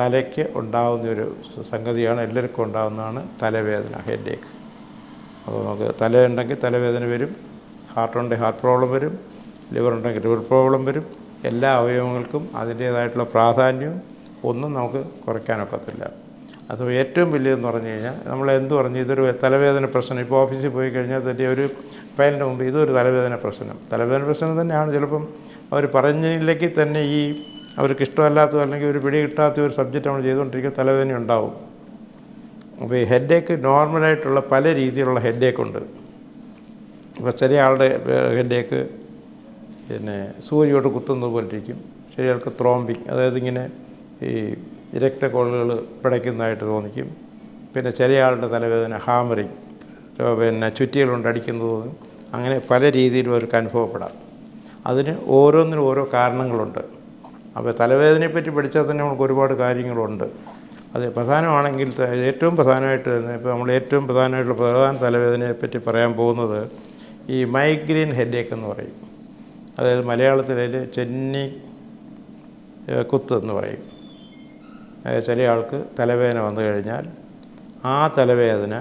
തലയ്ക്ക് ഉണ്ടാകുന്ന ഒരു സംഗതിയാണ് എല്ലാവർക്കും ഉണ്ടാകുന്നതാണ് തലവേദന ഹെഡ് ഏക്ക് അപ്പോൾ നമുക്ക് തലയുണ്ടെങ്കിൽ തലവേദന വരും ഹാർട്ടുണ്ടെങ്കിൽ ഹാർട്ട് പ്രോബ്ലം വരും ലിവർ ഉണ്ടെങ്കിൽ ലിവർ പ്രോബ്ലം വരും. എല്ലാ അവയവങ്ങൾക്കും അതിന്റേതായിട്ടുള്ള പ്രാധാന്യവും ഒന്നും നമുക്ക് കുറയ്ക്കാനൊക്കത്തില്ല അത് ഏറ്റവും വലിയതെന്ന് പറഞ്ഞു കഴിഞ്ഞാൽ നമ്മൾ എന്ത് പറഞ്ഞു? ഇതൊരു തലവേദന പ്രശ്നം. ഇപ്പോൾ ഓഫീസിൽ പോയി കഴിഞ്ഞാൽ തന്നെ ഒരു പയലിന്റെ മുമ്പ് ഇതൊരു തലവേദന പ്രശ്നം. തലവേദന പ്രശ്നം തന്നെയാണ്. ചിലപ്പം അവർ പറഞ്ഞതിലേക്ക് തന്നെ ഈ അവർക്ക് ഇഷ്ടമല്ലാത്തതോ അല്ലെങ്കിൽ ഒരു പിടി കിട്ടാത്ത ഒരു സബ്ജക്റ്റ് നമ്മൾ ചെയ്തുകൊണ്ടിരിക്കുക തലവേദന ഉണ്ടാവും. അപ്പോൾ ഈ ഹെഡേക്ക് നോർമലായിട്ടുള്ള പല രീതിയിലുള്ള ഹെഡേക്ക് ഉണ്ട്. ഇപ്പോൾ ചെറിയ ആളുടെ ഹെഡേക്ക് പിന്നെ സൂര്യോട്ട് കുത്തുന്നത് പോലെ ഇരിക്കും ചിലർക്ക് ത്രോംബിങ് അതായത് ഇങ്ങനെ ഈ രക്തക്കൊള്ളുകൾ പിടയ്ക്കുന്നതായിട്ട് തോന്നിക്കും. പിന്നെ ചില ആളുടെ തലവേദന ഹാമറിങ് പിന്നെ ചുറ്റികളുണ്ട് അടിക്കുന്നത് അങ്ങനെ പല രീതിയിലും അവർക്ക് അനുഭവപ്പെടാം. അതിന് ഓരോന്നിനും ഓരോ കാരണങ്ങളുണ്ട്. അപ്പോൾ തലവേദനയെപ്പറ്റി പഠിച്ചാൽ തന്നെ നമുക്ക് ഒരുപാട് കാര്യങ്ങളുണ്ട്. അത് പ്രധാനമാണെങ്കിൽ ഏറ്റവും പ്രധാനമായിട്ട് തന്നെ ഇപ്പോൾ നമ്മൾ ഏറ്റവും പ്രധാനമായിട്ടുള്ള പ്രധാന തലവേദനയെപ്പറ്റി പറയാൻ പോകുന്നത് ഈ മൈഗ്രെയിൻ ഹെഡേക്ക് എന്ന് പറയും. അതായത് മലയാളത്തിൽ ചെന്നി കുത്ത് എന്ന് പറയും. അതായത് ചില ആൾക്ക് തലവേദന വന്നു കഴിഞ്ഞാൽ ആ തലവേദന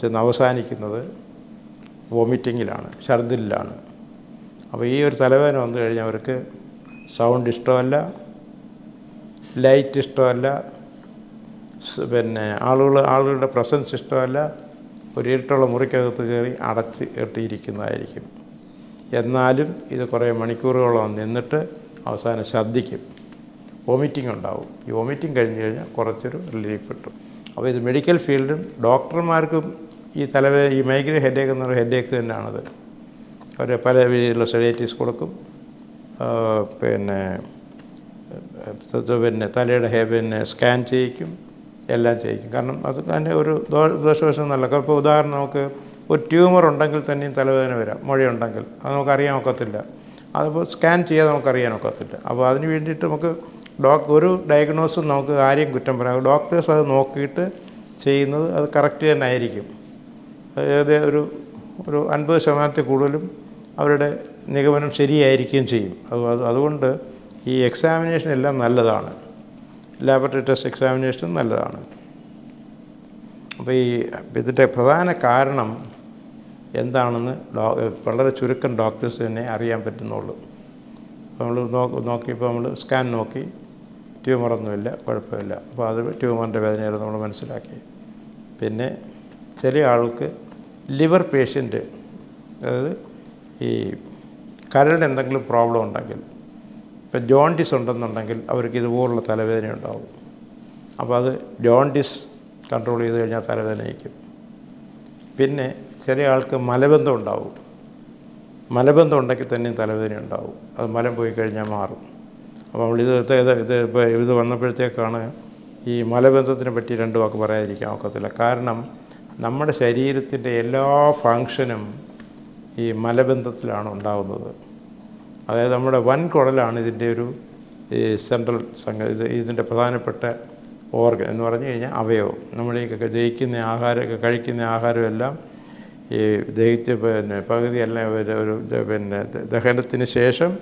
ചെന്ന് അവസാനിക്കുന്നത് വോമിറ്റിങ്ങിലാണ് ഛർദിലാണ്. അപ്പോൾ ഈ ഒരു തലവേദന വന്നു കഴിഞ്ഞാൽ അവർക്ക് സൗണ്ട് ഇഷ്ടമല്ല. ലൈറ്റ് ഇഷ്ടമല്ല. പിന്നെ ആളുകൾ ആളുകളുടെ പ്രസൻസ് ഇഷ്ടമല്ല. ഒരു ഇരുട്ടുള്ള മുറിക്കകത്ത് കയറി അടച്ച് കെട്ടിയിരിക്കുന്നതായിരിക്കും. എന്നാലും ഇത് കുറേ മണിക്കൂറുകളോളം നിന്നിട്ട് അവസാനം ശ്രദ്ധിക്കും വോമിറ്റിംഗ് ഉണ്ടാവും. ഈ വോമിറ്റിംഗ് കഴിഞ്ഞ് കഴിഞ്ഞാൽ കുറച്ചൊരു റിലീഫ് കിട്ടും. അപ്പോൾ ഇത് മെഡിക്കൽ ഫീൽഡും ഡോക്ടർമാർക്കും ഈ തലവേ ഈ മൈഗ്രെയിൻ ഹെഡേക്ക് എന്ന് പറയുന്ന ഹെഡേക്ക് തന്നെയാണത്. അവർ പല രീതിയിലുള്ള സെഡേറ്റീവ്സ് കൊടുക്കും. പിന്നെ പിന്നെ തലയുടെ ഹേ പിന്നെ സ്കാൻ ചെയ്യിക്കും എല്ലാം ചെയ്യിക്കും. കാരണം അത് തന്നെ ഒരു ദോഷവശം നല്ല ഇപ്പോൾ ഉദാഹരണം നമുക്ക് ഒരു ട്യൂമർ ഉണ്ടെങ്കിൽ തന്നെയും തലവേദന വരാം മുഴയുണ്ടെങ്കിൽ. അത് നമുക്ക് അറിയാൻ ഒക്കത്തില്ല. അതിപ്പോൾ സ്കാൻ ചെയ്യാതെ നമുക്ക് അറിയാൻ ഒക്കത്തില്ല. അപ്പോൾ അതിന് വേണ്ടിയിട്ട് നമുക്ക് ഡോക് ഒരു ഡയഗ്നോസും നമുക്ക് ആരെയും കുറ്റം പറയാം. ഡോക്ടേഴ്സ് അത് നോക്കിയിട്ട് ചെയ്യുന്നത് അത് കറക്റ്റ് തന്നെ ആയിരിക്കും അതായത് ഒരു ഒരു അൻപത് ശതമാനത്തിൽ കൂടുതലും അവരുടെ നിഗമനം ശരിയായിരിക്കുകയും ചെയ്യും. അത് അത് അതുകൊണ്ട് ഈ എക്സാമിനേഷൻ എല്ലാം നല്ലതാണ്. ലാബറട്ടറി ടെസ്റ്റ് എക്സാമിനേഷൻ നല്ലതാണ്. അപ്പോൾ ഈ ഇതിന്റെ പ്രധാന കാരണം എന്താണെന്ന് വളരെ ചുരുക്കം ഡോക്ടേഴ്സ് തന്നെ അറിയാൻ പറ്റുന്നുള്ളൂ. നമ്മൾ നോക്കി നോക്കിയപ്പോൾ നമ്മൾ സ്കാൻ നോക്കി. ട്യൂമറൊന്നുമില്ല കുഴപ്പമില്ല. അപ്പോൾ അത് ട്യൂമറിന്റെ വേദനയായിരുന്നു നമ്മൾ മനസ്സിലാക്കി. പിന്നെ ചില ആൾക്ക് ലിവർ പേഷ്യന്റ് അതായത് ഈ കരളിന് എന്തെങ്കിലും പ്രോബ്ലം ഉണ്ടെങ്കിൽ ഇപ്പം ജോണ്ടിസ് ഉണ്ടെന്നുണ്ടെങ്കിൽ അവർക്ക് ഇതുപോലുള്ള തലവേദന ഉണ്ടാവും. അപ്പോൾ അത് ജോണ്ടിസ് കൺട്രോൾ ചെയ്ത് കഴിഞ്ഞാൽ തലവേദനയ്ക്കും പിന്നെ ചില ആൾക്ക് മലബന്ധം ഉണ്ടാവും. മലബന്ധം ഉണ്ടെങ്കിൽ തന്നെയും തലവേദന ഉണ്ടാവും. അത് മലം പോയി കഴിഞ്ഞാൽ മാറും. അപ്പോൾ നമ്മൾ ഇത് ഇത് ഇത് ഇപ്പോൾ ഇത് വന്നപ്പോഴത്തേക്കാണ് ഈ മലബന്ധത്തിനെ പറ്റി രണ്ട് വാക്ക് പറയാതിരിക്കാൻ ഒക്കത്തില്ല. കാരണം നമ്മുടെ ശരീരത്തിന്റെ എല്ലാ ഫങ്ഷനും ഈ മലബന്ധത്തിലാണ് ഉണ്ടാകുന്നത് അതായത് നമ്മുടെ വൻ കുടലാണ് ഇതിന്റെ ഒരു ഈ സെൻട്രൽ സംഗതി ഇത് ഇതിന്റെ പ്രധാനപ്പെട്ട ഓർഗൻ എന്ന് പറഞ്ഞു കഴിഞ്ഞാൽ അവയവം. നമ്മൾ ഈ ജയിക്കുന്ന ആഹാരമൊക്കെ കഴിക്കുന്ന ആഹാരമെല്ലാം ഈ ദഹിച്ച് പിന്നെ പകുതിയെല്ലാം ഒരു പിന്നെ ദഹനത്തിന് ശേഷം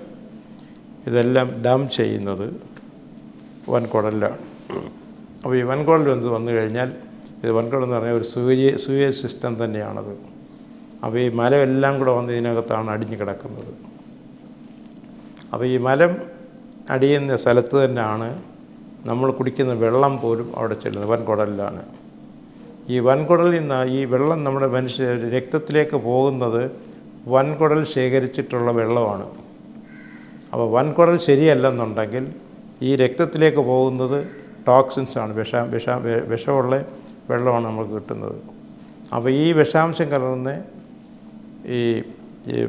ഇതെല്ലാം ഡം ചെയ്യുന്നത് വൻകുടലിലാണ്. അപ്പോൾ ഈ വൻകുടൽ എന്ത് വന്നു കഴിഞ്ഞാൽ ഇത് വൻകുടൽ എന്ന് പറഞ്ഞാൽ ഒരു സൂര്യ സൂര്യ സിസ്റ്റം തന്നെയാണത്. അപ്പോൾ ഈ മലം എല്ലാം കൂടെ വന്ന് ഇതിനകത്താണ് അടിഞ്ഞു കിടക്കുന്നത്. അപ്പോൾ ഈ മലം അടിയുന്ന സ്ഥലത്ത് തന്നെയാണ് നമ്മൾ കുടിക്കുന്ന വെള്ളം പോലും അവിടെ ചെല്ലുന്നത് വൻകുടലിലാണ്. ഈ വൻകുടലിൽ നിന്ന് ഈ വെള്ളം നമ്മുടെ മനുഷ്യ രക്തത്തിലേക്ക് പോകുന്നത് വൻകുടൽ ശേഖരിച്ചിട്ടുള്ള വെള്ളമാണ്. അപ്പോൾ വൻകുടൽ ശരിയല്ലെന്നുണ്ടെങ്കിൽ ഈ രക്തത്തിലേക്ക് പോകുന്നത് ടോക്സിൻസാണ് വിഷ വിഷ വിഷമുള്ള വെള്ളമാണ് നമുക്ക് കിട്ടുന്നത്. അപ്പോൾ ഈ വിഷാംശം കലർന്ന് ഈ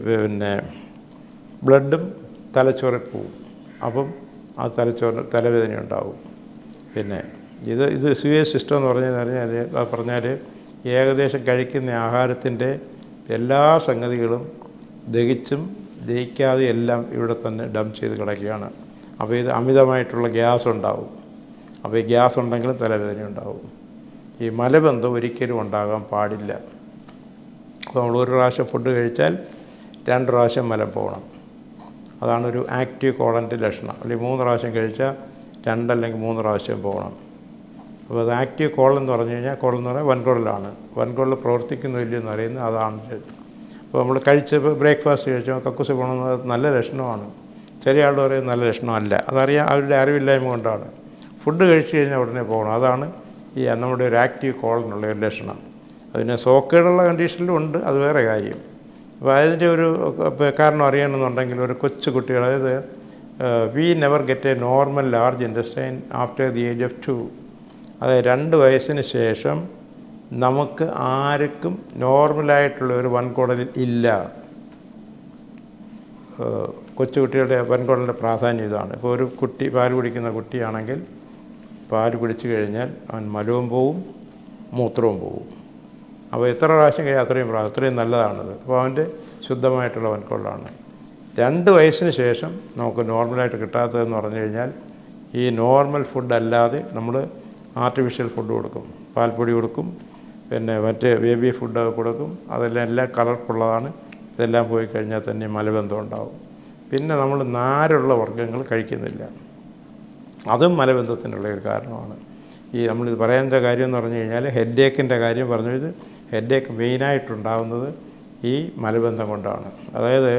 പിന്നെ ബ്ലഡും തലച്ചോറിൽ പോവും അപ്പം ആ തലച്ചോറിന് തലവേദന ഉണ്ടാവും പിന്നെ ഇത് ഇത് സുവേജ് സിസ്റ്റം എന്ന് പറഞ്ഞു പറഞ്ഞാൽ അത് പറഞ്ഞാൽ ഏകദേശം കഴിക്കുന്ന ആഹാരത്തിന്റെ എല്ലാ സംഗതികളും ദഹിച്ചും ദഹിക്കാതെ എല്ലാം ഇവിടെ തന്നെ ഡം ചെയ്ത് കിടക്കുകയാണ്. അപ്പോൾ ഇത് അമിതമായിട്ടുള്ള ഗ്യാസ് ഉണ്ടാവും. അപ്പോൾ ഈ ഗ്യാസ് ഉണ്ടെങ്കിലും തലവേദന ഉണ്ടാവും ഈ മലബന്ധം ഒരിക്കലും ഉണ്ടാകാൻ പാടില്ല. അപ്പോൾ നമ്മൾ ഒരു പ്രാവശ്യം ഫുഡ് കഴിച്ചാൽ രണ്ട് പ്രാവശ്യം മലം പോകണം. അതാണ് ഒരു ആക്റ്റീവ് കോളന്റെ ലക്ഷണം. അല്ലെങ്കിൽ മൂന്ന് പ്രാവശ്യം കഴിച്ചാൽ രണ്ടല്ലെങ്കിൽ മൂന്ന് പ്രാവശ്യം പോകണം. അപ്പോൾ അത് ആക്റ്റീവ് കോൾ എന്ന് പറഞ്ഞു കഴിഞ്ഞാൽ കോൾ എന്ന് പറഞ്ഞാൽ വൻകുടലാണ് വൻകുടൽ പ്രവർത്തിക്കുന്നു ഇല്ലയോ എന്ന് അറിയുന്നത് അതാണ് അപ്പോൾ നമ്മൾ കഴിച്ച് ബ്രേക്ക്ഫാസ്റ്റ് കഴിച്ചാൽ കക്കൂസ് പോകണമെന്ന് നല്ല ലക്ഷണമാണ്. ചെറിയ ആൾ പറയും നല്ല ലക്ഷണമല്ല. അതറിയാം അവരുടെ അറിവില്ലായ്മ കൊണ്ടാണ്. ഫുഡ് കഴിച്ചു കഴിഞ്ഞാൽ ഉടനെ പോകണം. അതാണ് ഈ നമ്മുടെ ഒരു ആക്റ്റീവ് കോളിനുള്ള ഒരു ലക്ഷണം. അതിന് സോക്കേടുള്ള കണ്ടീഷനിലും ഉണ്ട് അത് വേറെ കാര്യം. അപ്പോൾ അതിന്റെ ഒരു കാരണം അറിയണമെന്നുണ്ടെങ്കിൽ ഒരു കൊച്ചു കുട്ടികൾ അതായത് we never get a normal large intestine after the age of two അതായത് രണ്ട് വയസ്സിന് ശേഷം നമുക്ക് ആർക്കും നോർമലായിട്ടുള്ള ഒരു വൻകുടൽ ഇല്ല. കൊച്ചുകുട്ടികളുടെ വൻകുടലിന്റെ പ്രാധാന്യം ഇതാണ്. ഇപ്പോൾ ഒരു കുട്ടി പാൽ കുടിക്കുന്ന കുട്ടിയാണെങ്കിൽ പാൽ കുടിച്ചു കഴിഞ്ഞാൽ അവൻ മലവും പോവും മൂത്രവും പോവും. അപ്പോൾ എത്ര പ്രാവശ്യം കഴിയാം അത്രയും പ്രാവശ്യം അത്രയും നല്ലതാണത്. അപ്പോൾ അവന്റെ ശുദ്ധമായിട്ടുള്ള വൻകൊള്ളാണ് രണ്ട് വയസ്സിന് ശേഷം നമുക്ക് നോർമലായിട്ട് കിട്ടാത്തതെന്ന് പറഞ്ഞു കഴിഞ്ഞാൽ ഈ നോർമൽ ഫുഡ് അല്ലാതെ നമ്മൾ ആർട്ടിഫിഷ്യൽ ഫുഡ് കൊടുക്കും. പാൽപ്പൊടി കൊടുക്കും പിന്നെ മറ്റ് ബേബി ഫുഡ് കൊടുക്കും. അതെല്ലാം എല്ലാം കളർഫുള്ളതാണ് ഇതെല്ലാം പോയി കഴിഞ്ഞാൽ തന്നെ മലബന്ധം ഉണ്ടാവും. പിന്നെ നമ്മൾ നാരുള്ള വർഗങ്ങൾ കഴിക്കുന്നില്ല. അതും മലബന്ധത്തിനുള്ള ഒരു കാരണമാണ്. ഈ നമ്മൾ പറയേണ്ട കാര്യം എന്ന് പറഞ്ഞു കഴിഞ്ഞാൽ ഹെഡ് ഏക്കിന്റെ കാര്യം പറഞ്ഞത് ഹെഡ് ഏക്ക് മെയിനായിട്ടുണ്ടാകുന്നത് ഈ മലബന്ധം കൊണ്ടാണ്. അതായത്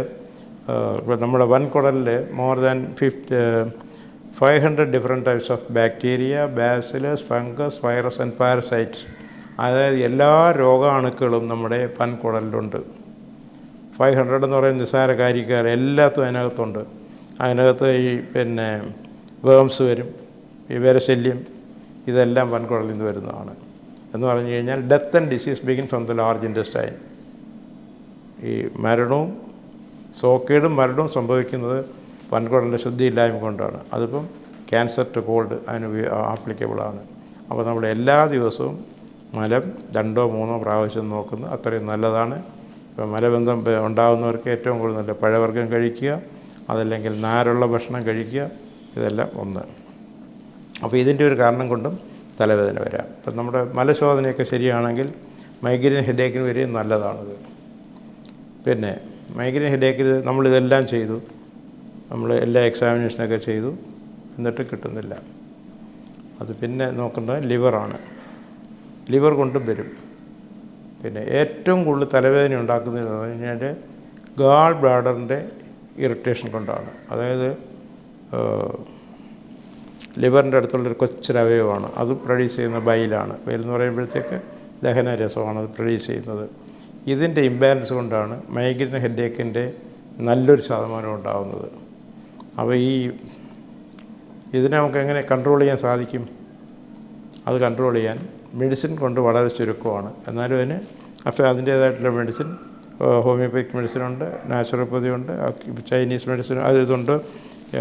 ഇപ്പോൾ നമ്മുടെ വൻകുടലിൽ more than fifty five hundred different types of bacteria bacillus fungus virus and parasites അതായത് എല്ലാ രോഗാണുക്കളും നമ്മുടെ വൻകുടലിലുണ്ട്. ഫൈവ് ഹൺഡ്രഡ് എന്ന് പറയുന്ന നിസ്സാര കാര്യക്കാർ എല്ലാത്തും അതിനകത്തുണ്ട്. അതിനകത്ത് ഈ പിന്നെ വേംസ് വരും ഈ വിരശല്യം ഇതെല്ലാം വൻകുടലിൽ നിന്ന് വരുന്നതാണ്. എന്ന് പറഞ്ഞു കഴിഞ്ഞാൽ death and disease begin from the large intestine ഈ മരണവും സോക്കേടും മരണവും സംഭവിക്കുന്നത് വൻകുടലിന്റെ ശുദ്ധിയില്ലായ്മ കൊണ്ടാണ്. അതിപ്പം ക്യാൻസർ ടു കോൾഡ് അതിന് ആപ്ലിക്കബിളാണ് അപ്പോൾ നമ്മൾ എല്ലാ ദിവസവും മലം രണ്ടോ മൂന്നോ പ്രാവശ്യം നോക്കുന്നത് അത്രയും നല്ലതാണ്. ഇപ്പോൾ മലബന്ധം ഉണ്ടാകുന്നവർക്ക് ഏറ്റവും കൂടുതൽ നല്ല പഴവർഗം കഴിക്കുക അതല്ലെങ്കിൽ നാരുള്ള ഭക്ഷണം കഴിക്കുക ഇതെല്ലാം ഒന്ന്. അപ്പോൾ ഇതിന്റെ ഒരു കാരണം കൊണ്ടും തലവേദന വരാം. ഇപ്പം നമ്മുടെ മലശോധനയൊക്കെ ശരിയാണെങ്കിൽ മൈഗ്രെയിൻ ഹെഡേക്കിന് വരെയും നല്ലതാണ് പിന്നെ മൈഗ്രെയിൻ ഹെഡേക്കിൽ നമ്മളിതെല്ലാം ചെയ്തു. നമ്മൾ എല്ലാ എക്സാമിനേഷനൊക്കെ ചെയ്തു. എന്നിട്ട് കിട്ടുന്നില്ല. അത് പിന്നെ നോക്കുന്നത് ലിവറാണ്. ലിവർ കൊണ്ടും വരും. പിന്നെ ഏറ്റവും കൂടുതൽ തലവേദന ഉണ്ടാക്കുന്നത് എന്ന് പറഞ്ഞു കഴിഞ്ഞാൽ ഗാൾ ബ്ലാഡറിന്റെ ഇറിറ്റേഷൻ കൊണ്ടാണ്. അതായത് ലിവറിന്റെ അടുത്തുള്ളൊരു കൊച്ചൊരവയവമാണ് അത് പ്രൊഡ്യൂസ് ചെയ്യുന്ന ബൈലാണ്. ബൈൽ എന്ന് പറയുമ്പോഴത്തേക്ക് ദഹന രസമാണ് അത് പ്രൊഡ്യൂസ് ചെയ്യുന്നത്. ഇതിന്റെ ഇംബാലൻസ് കൊണ്ടാണ് മൈഗ്രെയിൻ ഹെഡേക്കിന്റെ നല്ലൊരു ശതമാനം ഉണ്ടാകുന്നത് അപ്പോൾ ഈ ഇതിനെ നമുക്ക് എങ്ങനെ കൺട്രോൾ ചെയ്യാൻ സാധിക്കും? അത് കൺട്രോൾ ചെയ്യാൻ മെഡിസിൻ കൊണ്ട് വളരെ ചുരുക്കമാണ്. എന്നാലും അതിന് അപ്പോൾ അതിന്റേതായിട്ടുള്ള മെഡിസിൻ ഹോമിയോപ്പതിക് മെഡിസിനുണ്ട് നാച്ചുറോപ്പതി ഉണ്ട് ചൈനീസ് മെഡിസിൻ അത് ഇതുണ്ട്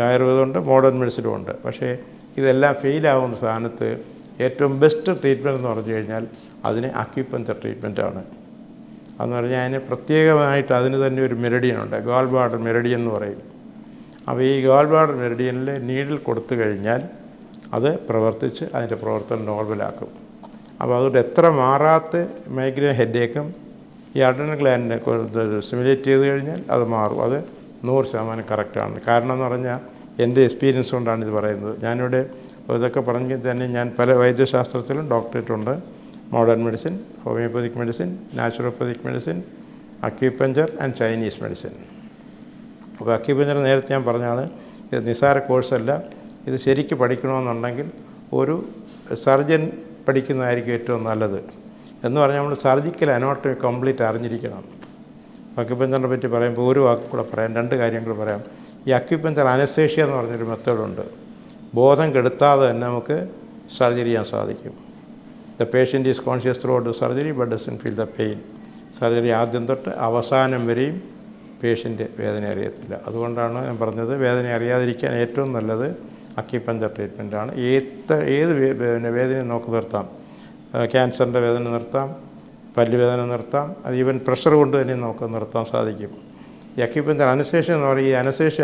ആയുർവേദമുണ്ട് മോഡേൺ മെഡിസിനും ഉണ്ട്. പക്ഷേ ഇതെല്ലാം ഫെയിലാവുന്ന സ്ഥാനത്ത് ഏറ്റവും ബെസ്റ്റ് ട്രീറ്റ്മെന്റ് എന്ന് പറഞ്ഞു കഴിഞ്ഞാൽ അതിന് അക്യുപഞ്ചർ ട്രീറ്റ്മെന്റാണ് അതെന്ന് പറഞ്ഞാൽ അതിന് പ്രത്യേകമായിട്ട് അതിന് തന്നെ ഒരു മെരഡിയനുണ്ട് ഗാൾ ബാർഡർ മെരഡിയൻ എന്ന് പറയും. അപ്പോൾ ഈ ഗോൾ ബാർഡർ മെരഡിയനിൽ നീഡിൽ കൊടുത്തു കഴിഞ്ഞാൽ അത് പ്രവർത്തിച്ച് അതിന്റെ പ്രവർത്തനം നോർമലാക്കും അപ്പോൾ അതുകൊണ്ട് എത്ര മാറാത്ത മൈഗ്രെയിൻ ഹെഡേക്കും ഈ അഡ്രിനൽ ഗ്ലാൻഡിനെ സിമുലേറ്റ് ചെയ്ത് കഴിഞ്ഞാൽ അത് മാറും. അത് നൂറ് ശതമാനം കറക്റ്റാണ് കാരണം എന്ന് പറഞ്ഞാൽ എന്റെ എക്സ്പീരിയൻസ് കൊണ്ടാണ് ഇത് പറയുന്നത്. ഞാനിവിടെ ഇതൊക്കെ പറഞ്ഞെങ്കിൽ തന്നെ ഞാൻ പല വൈദ്യശാസ്ത്രത്തിലും ഡോക്ടറേറ്റ് ഉണ്ട്. Modern medicine homeopathic medicine naturopathic medicine acupuncture and Chinese medicine അപ്പോൾ അക്യുപഞ്ചർ നേരത്തെ ഞാൻ പറഞ്ഞാണ് ഇത് നിസ്സാര കോഴ്സല്ല ഇത് ശരിക്ക് പഠിക്കണമെന്നുണ്ടെങ്കിൽ ഒരു സർജൻ പഠിക്കുന്നതായിരിക്കും ഏറ്റവും നല്ലത്. എന്ന് പറഞ്ഞാൽ നമ്മൾ സർജിക്കൽ അനോട്ടമി കംപ്ലീറ്റ് അറിഞ്ഞിരിക്കണം. അക്യുപഞ്ചറിനെ പറ്റി പറയുമ്പോൾ ഒരു വാക്ക് കൂടെ പറയാം രണ്ട് കാര്യങ്ങൾ പറയാം. ഈ അക്യുപഞ്ചർ അനസ്തേഷ്യ എന്ന് പറഞ്ഞൊരു മെത്തേഡുണ്ട് ബോധം കെടുത്താതെ തന്നെ നമുക്ക് സർജറി ചെയ്യാൻ സാധിക്കും. The patient is conscious throughout surgery but doesn't feel the pain surgery ആദ്യം തൊട്ട് അവസാനം വരെയും പേഷ്യന്റ് വേദന അറിയത്തില്ല. അതുകൊണ്ടാണ് ഞാൻ പറഞ്ഞത് വേദന അറിയാതിരിക്കാൻ ഏറ്റവും നല്ലത് അക്യുപഞ്ചർ ട്രീറ്റ്മെന്റാണ് ഏത്ത ഏത് പിന്നെ വേദന നമുക്ക് നിർത്താം. ക്യാൻസറിന്റെ വേദന നിർത്താം. പല്ലുവേദന നിർത്താം. അത് ഈവൻ പ്രഷർ കൊണ്ട് തന്നെ നമുക്ക് നിർത്താൻ സാധിക്കും. അക്യുപഞ്ചർ അനശേഷ എന്ന് പറയും. ഈ അനശേഷ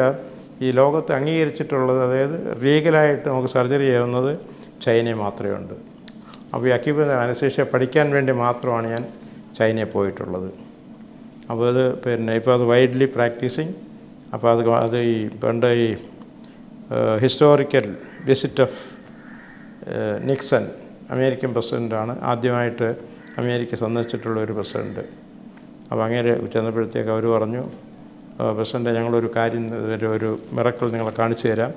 ഈ ലോകത്ത് അംഗീകരിച്ചിട്ടുള്ളത് അതായത് ലീഗലായിട്ട് നമുക്ക് സർജറി ചെയ്യുന്നത് ചൈനയിൽ മാത്രമേ ഉണ്ട്. അപ്പോൾ ഈ അക്യുപഞ്ചർ അനശേഷ പഠിക്കാൻ വേണ്ടി മാത്രമാണ് ഞാൻ ചൈനയിൽ പോയിട്ടുള്ളത്. അപ്പോൾ അത് പിന്നെ ഇപ്പോൾ അത് വൈഡ്ലി പ്രാക്ടീസിങ് അപ്പോൾ അത് അത് ഈ പണ്ട് ഈ historical visit of Nixon American പ്രസിഡന്റാണ് ആദ്യമായിട്ട് അമേരിക്ക സന്ദർശിച്ചിട്ടുള്ള ഒരു പ്രസിഡന്റ് അപ്പോൾ അങ്ങനെ ചെന്നപ്പോഴത്തേക്ക് അവർ പറഞ്ഞു പ്രസിഡന്റെ ഞങ്ങളൊരു കാര്യം ഒരു മിറക്കൾ നിങ്ങളെ കാണിച്ചു തരാം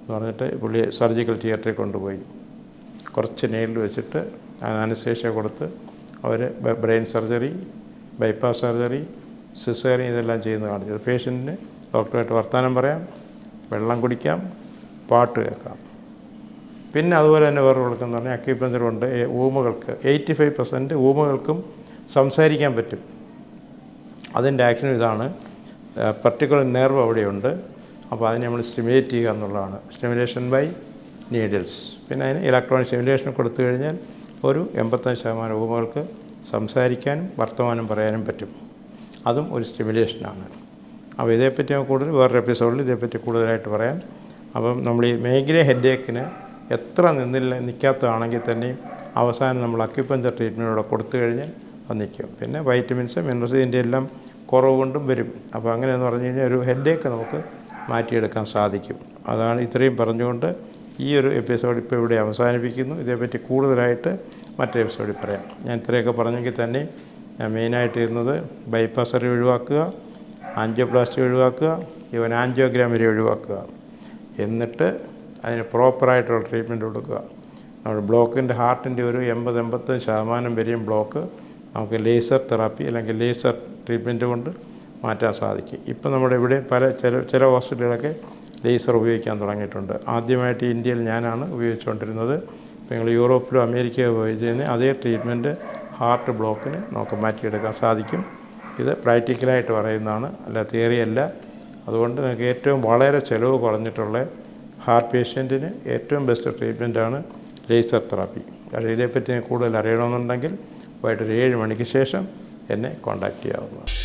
എന്ന് പറഞ്ഞിട്ട് പുള്ളി സർജിക്കൽ തിയേറ്ററിൽ കൊണ്ടുപോയി. കുറച്ച് നെയിൽ വെച്ചിട്ട് അനസ്തേഷ്യ കൊടുത്ത് അവർ brain surgery bypass surgery caesarean ഇതെല്ലാം ചെയ്യുന്നത് കാണിച്ചത് പേഷ്യന്റിന് ഡോക്ടറായിട്ട് വർത്തമാനം പറയാം വെള്ളം കുടിക്കാം പാട്ട് കേൾക്കാം. പിന്നെ അതുപോലെ തന്നെ വേറെ കൊടുക്കുന്ന പറഞ്ഞാൽ ഈ ഊമകൾക്ക് എയ്റ്റി ഫൈവ് പെർസെന്റ് ഊമകൾക്കും സംസാരിക്കാൻ പറ്റും. അതിന്റെ ആക്ഷൻ ഇതാണ്. പർട്ടിക്കുലർ നെർവ് അവിടെയുണ്ട്. അപ്പോൾ അതിനെ നമ്മൾ സ്റ്റിമുലേറ്റ് ചെയ്യുക എന്നുള്ളതാണ്. സ്റ്റിമുലേഷൻ ബൈ നീഡിൽസ് പിന്നെ അതിന് ഇലക്ട്രോണിക് സ്റ്റിമുലേഷൻ കൊടുത്തു കഴിഞ്ഞാൽ ഒരു എൺപത്തഞ്ച് ശതമാനം ഉപമകൾക്ക് സംസാരിക്കാനും വർത്തമാനം പറയാനും പറ്റും. അതും ഒരു സ്റ്റിമുലേഷനാണ് അപ്പോൾ ഇതേപ്പറ്റി കൂടുതൽ വേറൊരു എപ്പിസോഡിൽ ഇതേപ്പറ്റി കൂടുതലായിട്ട് പറയാം. അപ്പം നമ്മൾ ഈ മേഖല ഹെഡേക്കിന് എത്ര നിന്നില്ല നിൽക്കാത്തതാണെങ്കിൽ തന്നെയും അവസാനം നമ്മൾ അക്യുപഞ്ചർ ട്രീറ്റ്മെന്റോടെ കൊടുത്തു കഴിഞ്ഞാൽ അത് നിൽക്കും. പിന്നെ വൈറ്റമിൻസ് മിനറൽസ് ഇതിന്റെ എല്ലാം കുറവ് കൊണ്ടും വരും. അപ്പോൾ അങ്ങനെയെന്ന് പറഞ്ഞു കഴിഞ്ഞാൽ ഒരു ഹെഡേക്ക് നമുക്ക് മാറ്റിയെടുക്കാൻ സാധിക്കും. അതാണ് ഇത്രയും പറഞ്ഞുകൊണ്ട് ഈ ഒരു എപ്പിസോഡ് ഇപ്പോൾ ഇവിടെ അവസാനിപ്പിക്കുന്നു. ഇതേപ്പറ്റി കൂടുതലായിട്ട് മറ്റേ എപ്പിസോഡിൽ പറയാം. ഞാൻ ഇത്രയൊക്കെ പറഞ്ഞെങ്കിൽ തന്നെ ഞാൻ മെയിനായിട്ട് ഇരുന്നത് ബൈപ്പാസ് സർജറി ഒഴിവാക്കുക ആൻജിയോപ്ലാസ്റ്റി ഒഴിവാക്കുക ഇവൻ ആൻജിയോഗ്രാം വരെ ഒഴിവാക്കുക. എന്നിട്ട് അതിന് പ്രോപ്പറായിട്ടുള്ള ട്രീറ്റ്മെന്റ് കൊടുക്കുക. നമ്മുടെ ബ്ലോക്കിന്റെ ഹാർട്ടിന്റെ ഒരു എൺപത് എൺപത്തഞ്ച് ശതമാനം വരെയും ബ്ലോക്ക് നമുക്ക് ലേസർ തെറാപ്പി അല്ലെങ്കിൽ ലേസർ ട്രീറ്റ്മെന്റ് കൊണ്ട് മാറ്റാൻ സാധിക്കും. ഇപ്പം നമ്മുടെ ഇവിടെ പല ചില ചില ഹോസ്പിറ്റലുകളൊക്കെ ലേസർ ഉപയോഗിക്കാൻ തുടങ്ങിയിട്ടുണ്ട്. ആദ്യമായിട്ട് ഇന്ത്യയിൽ ഞാനാണ് ഉപയോഗിച്ചുകൊണ്ടിരുന്നത്. നിങ്ങൾ യൂറോപ്പിലും അമേരിക്കയിലും ഉപയോഗിച്ചതിന് അതേ ട്രീറ്റ്മെന്റ് ഹാർട്ട് ബ്ലോക്കിന് നമുക്ക് മാറ്റിയെടുക്കാൻ സാധിക്കും. ഇത് പ്രാക്ടിക്കലായിട്ട് പറയുന്നതാണ്. അല്ല തിയറി അല്ല. അതുകൊണ്ട് നിങ്ങൾക്ക് ഏറ്റവും വളരെ ചിലവ് കുറഞ്ഞിട്ടുള്ള ഹാർട്ട് പേഷ്യന്റിന് ഏറ്റവും ബെസ്റ്റ് ട്രീറ്റ്മെന്റാണ് ലേസർ തെറാപ്പി അതായത് ഇതേപ്പറ്റി കൂടുതൽ അറിയണമെന്നുണ്ടെങ്കിൽ വൈകിട്ട് ഒരു ഏഴ് മണിക്ക് ശേഷം എന്നെ കോൺടാക്റ്റ് ചെയ്യാവുന്നതാണ്.